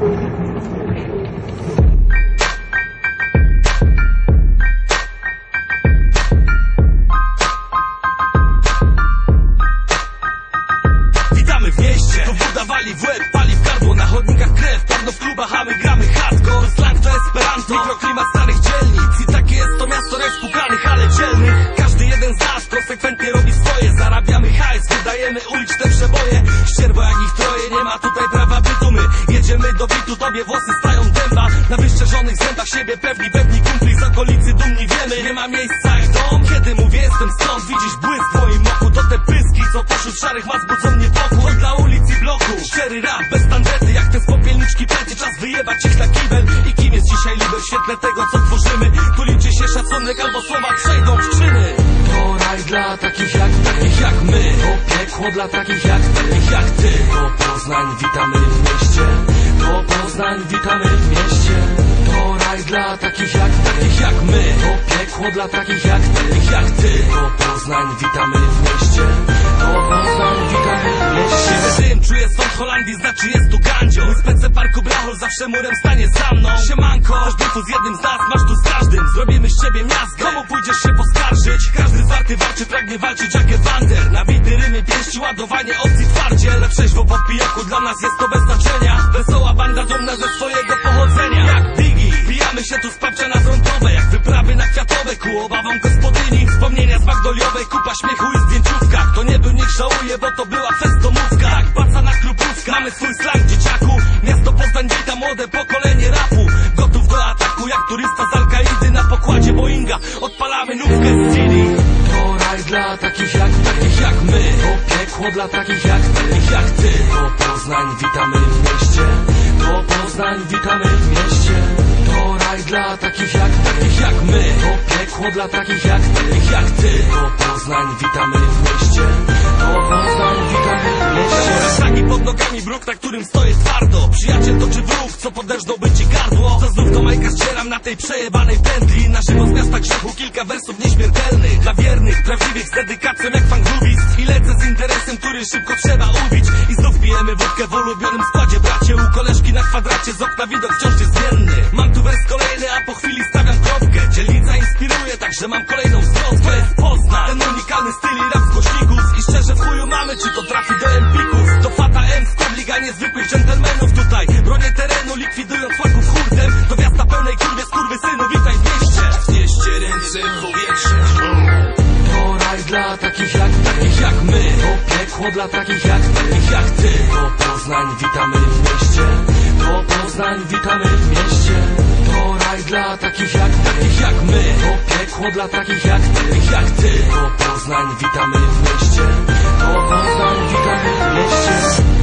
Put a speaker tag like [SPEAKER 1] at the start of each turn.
[SPEAKER 1] Witamy w mieście, to woda wali w łeb, pali w gardło. Na chodnikach krew, pewno w klubach, a my gramy hardcore. Slang to esperanto, mikroklimat starych dzielnic. I takie jest to miasto rozpukanych, ale dzielnych Każdy jeden z nas konsekwentnie robi swoje. Zarabiamy hajs, wydajemy uliczne przeboje. Ścierwo jak ich troje, nie ma tutaj prawa jedziemy do bitu, tobie włosy stają dęba Na wyszczerzonych zębach siebie pewni, pewni kumpli z okolicy dumni wiemy. Nie ma miejsca jak dom, kiedy mówię jestem stąd. Widzisz błysk w moim oku, to te pyski Co pośród szarych mas budzą mnie pokój Dla ulic i bloku, szczery rap bez tandety Jak te z popielniczki plety, czas wyjebać ich na kibel I kim jest dzisiaj lider świetle tego co tworzymy? Tu liczy się szacunek albo słowa przejdą w czyny. To raj dla takich jak, takich jak my Piekło dla takich jak, takich jak ty. To Poznań, witamy w mieście. To Poznań, witamy w mieście. To raj dla takich jak, takich jak my. To piekło dla takich jak, takich jak ty. To Poznań, witamy w mieście. To Poznań, witamy w mieście. Dym, czuję stąd Holandii, znaczy jest tu gandzio. Mój spece parku Brachol zawsze murem stanie za mną. Siemanko, masz bifu z jednym z nas, masz tu z każdym. Zrobimy z ciebie miazgę, komu pójdziesz się poskarżyć? Każdy zwarty walczy, pragnie walczyć jak Ewander ładowanie opcji twardzie Ale trzeźwo po pijaku, dla nas jest to bez znaczenia. Wesoła banda dumna ze swojego pochodzenia. Jak Digi, bijamy się tu z babcia na frontowe. Jak wyprawy na kwiatowe, ku obawom gospodyni. Wspomnienia z Magdoliowej, kupa śmiechu i zdjęciówka. Kto nie był, niech żałuje, bo to była festomówka Jak baca na krupówka, mamy swój slang To piekło dla takich jak, takich jak ty. To Poznań, witamy w mieście. To Poznań, witamy w mieście. To raj dla takich jak, takich jak my. To piekło dla takich jak, takich jak ty. To Poznań, witamy w mieście. To Poznań, witamy w mieście. Szlaki pod nogami, bruk, na którym stoję twardo. Przyjaciel to czy wróg, co poderżnąłby ci gardło. Co znów do Majka ścieram na tej przejebanej pętli. Na z miasta grzechu kilka wersów nieśmiertelnych. Dla wiernych, prawdziwych z dedykacją I lecę z interesem, który szybko trzeba ubić I znów pijemy wódkę w ulubionym składzie Bracie, u koleżki na kwadracie z okna widok wciąż jest zmienny. Mam tu wers kolejny, a po chwili stawiam kropkę. Dzielnica inspiruje, także mam kolejną zwrotkę To jest Poznań, ten unikalny styl i rap z głośników. I szczerze w chuju mamy, czy to trafi do Empików. To Fata M, skład liga niezwykłych dżentelmenów. Tutaj Bronię terenu, likwidując łaków hurtem. Do miasta pełnej kurwie, skurwy synu, witaj w mieście. Wnieście ręce w powietrze. To dla takich jak, jak my. To piekło dla takich jak, takich jak ty. To Poznań, witamy w mieście. To Poznań, witamy w mieście. To raj dla takich jak, takich jak my. To piekło dla takich jak, takich jak ty. To Poznań, witamy w mieście. To Poznań, witamy w mieście